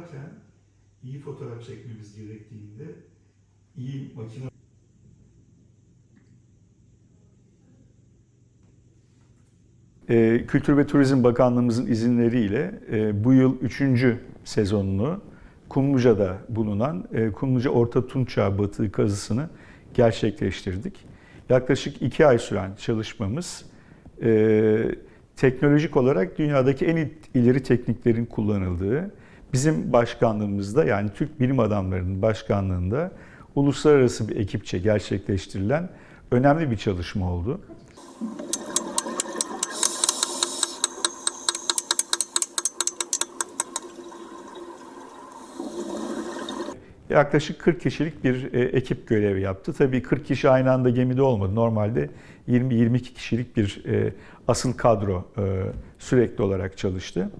yaparken iyi fotoğraf çekmemiz gerektiğinde iyi makine Ee, Kültür ve Turizm Bakanlığımızın izinleriyle e, bu yıl 3. sezonunu Kumluca'da bulunan e, Kumluca Orta Tunçağ batığı kazısını gerçekleştirdik. Yaklaşık iki ay süren çalışmamız e, teknolojik olarak dünyadaki en ileri tekniklerin kullanıldığı, bizim başkanlığımızda yani Türk bilim adamlarının başkanlığında uluslararası bir ekipçe gerçekleştirilen önemli bir çalışma oldu. Yaklaşık 40 kişilik bir e, ekip görev yaptı. Tabii 40 kişi aynı anda gemide olmadı. Normalde 20-22 kişilik bir e, asıl kadro e, sürekli olarak çalıştı.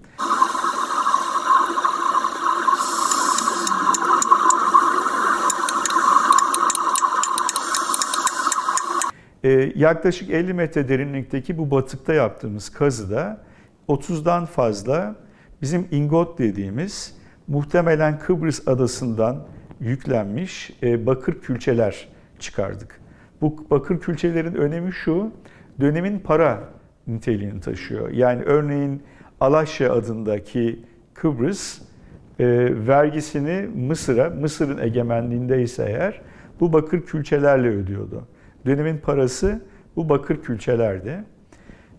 E, yaklaşık 50 metre derinlikteki bu batıkta yaptığımız kazıda 30'dan fazla bizim ingot dediğimiz muhtemelen Kıbrıs adasından yüklenmiş e, bakır külçeler çıkardık. Bu bakır külçelerin önemi şu, dönemin para niteliğini taşıyor. Yani örneğin Alaşya adındaki Kıbrıs e, vergisini Mısır'a, Mısır'ın egemenliğindeyse eğer bu bakır külçelerle ödüyordu. Dönemin parası bu bakır külçelerdi.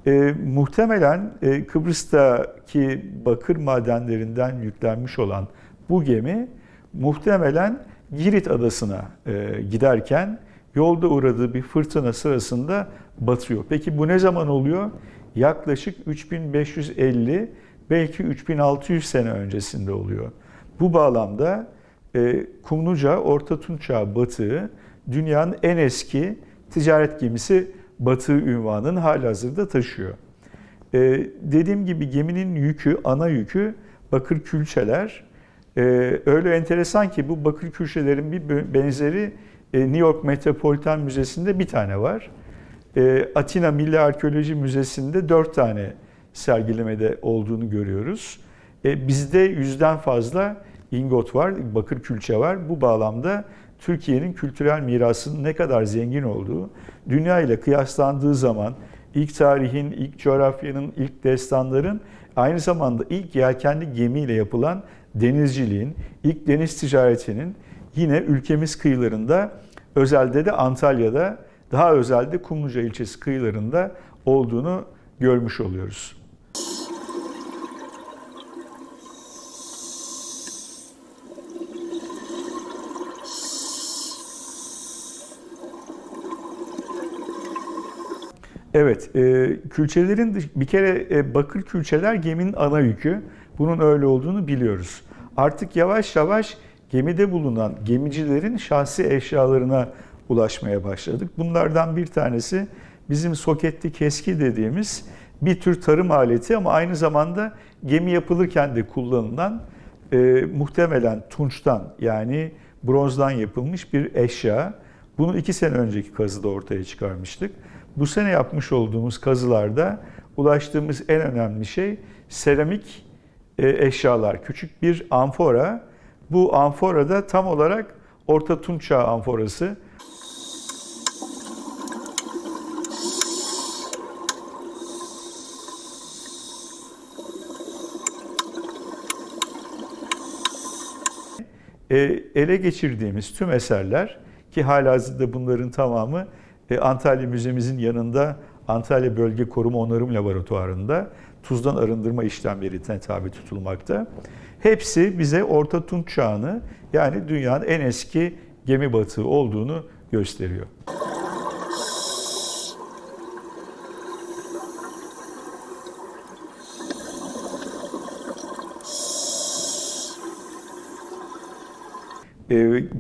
E, muhtemelen e, Kıbrıs'taki bakır madenlerinden yüklenmiş olan bu gemi muhtemelen Girit adasına e, giderken yolda uğradığı bir fırtına sırasında batıyor. Peki bu ne zaman oluyor? Yaklaşık 3550 belki 3600 sene öncesinde oluyor. Bu bağlamda e, Kumluca Orta Tunçağ batığı dünyanın en eski ticaret gemisi batığı ünvanını halihazırda taşıyor. Ee, dediğim gibi geminin yükü, ana yükü bakır külçeler. Ee, öyle enteresan ki bu bakır külçelerin bir benzeri e, New York Metropolitan Müzesi'nde bir tane var. Ee, Atina Milli Arkeoloji Müzesi'nde dört tane sergilemede olduğunu görüyoruz. Ee, bizde yüzden fazla ingot var, bakır külçe var. Bu bağlamda Türkiye'nin kültürel mirasının ne kadar zengin olduğu, dünya ile kıyaslandığı zaman ilk tarihin, ilk coğrafyanın, ilk destanların aynı zamanda ilk yelkenli gemiyle yapılan denizciliğin, ilk deniz ticaretinin yine ülkemiz kıyılarında, özelde de Antalya'da, daha özelde Kumluca ilçesi kıyılarında olduğunu görmüş oluyoruz. Evet, e, külçelerin bir kere e, bakır külçeler geminin ana yükü. Bunun öyle olduğunu biliyoruz. Artık yavaş yavaş gemide bulunan gemicilerin şahsi eşyalarına ulaşmaya başladık. Bunlardan bir tanesi bizim soketli keski dediğimiz bir tür tarım aleti ama aynı zamanda gemi yapılırken de kullanılan e, muhtemelen tunçtan yani bronzdan yapılmış bir eşya. Bunu iki sene önceki kazıda ortaya çıkarmıştık. Bu sene yapmış olduğumuz kazılarda ulaştığımız en önemli şey seramik e, eşyalar. Küçük bir amfora. Bu amfora da tam olarak Orta Tunç Çağı amforası. E, ele geçirdiğimiz tüm eserler ki halihazırda bunların tamamı e, Antalya Müzemizin yanında Antalya Bölge Koruma Onarım Laboratuvarı'nda tuzdan arındırma işlemlerine tabi tutulmakta. Hepsi bize Orta Tunç Çağı'nı yani dünyanın en eski gemi batığı olduğunu gösteriyor.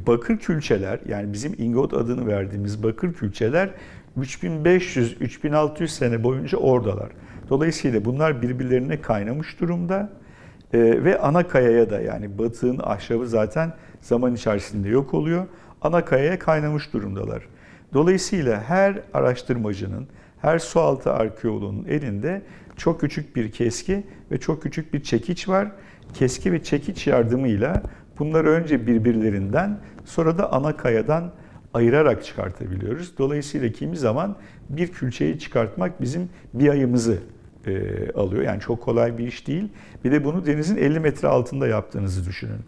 Bakır külçeler yani bizim ingot adını verdiğimiz bakır külçeler 3500-3600 sene boyunca oradalar. Dolayısıyla bunlar birbirlerine kaynamış durumda ee, ve ana kayaya da yani batığın ahşabı zaten zaman içerisinde yok oluyor. Ana kayaya kaynamış durumdalar. Dolayısıyla her araştırmacının, her sualtı arkeoloğunun elinde çok küçük bir keski ve çok küçük bir çekiç var. keski ve çekiç yardımıyla bunları önce birbirlerinden sonra da ana kayadan ayırarak çıkartabiliyoruz. Dolayısıyla kimi zaman bir külçeyi çıkartmak bizim bir ayımızı e, alıyor. Yani çok kolay bir iş değil. Bir de bunu denizin 50 metre altında yaptığınızı düşünün.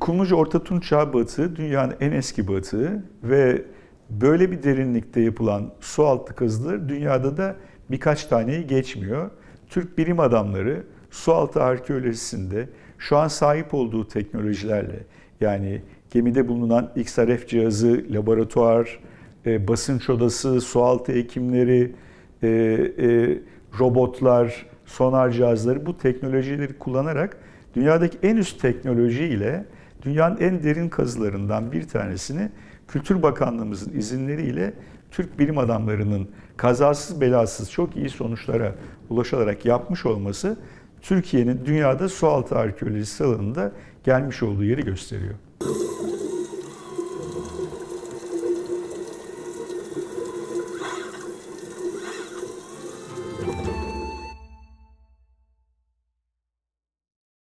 Kumluca Orta Tunç Çağı batığı dünyanın en eski batığı ve böyle bir derinlikte yapılan su altı kazıları dünyada da birkaç taneyi geçmiyor. Türk bilim adamları su altı arkeolojisinde şu an sahip olduğu teknolojilerle yani gemide bulunan XRF cihazı, laboratuvar, e, basınç odası, sualtı hekimleri, e, e, robotlar, sonar cihazları bu teknolojileri kullanarak dünyadaki en üst teknolojiyle dünyanın en derin kazılarından bir tanesini Kültür Bakanlığımızın izinleriyle Türk bilim adamlarının kazasız belasız çok iyi sonuçlara ulaşarak yapmış olması Türkiye'nin dünyada sualtı arkeolojisi alanında gelmiş olduğu yeri gösteriyor.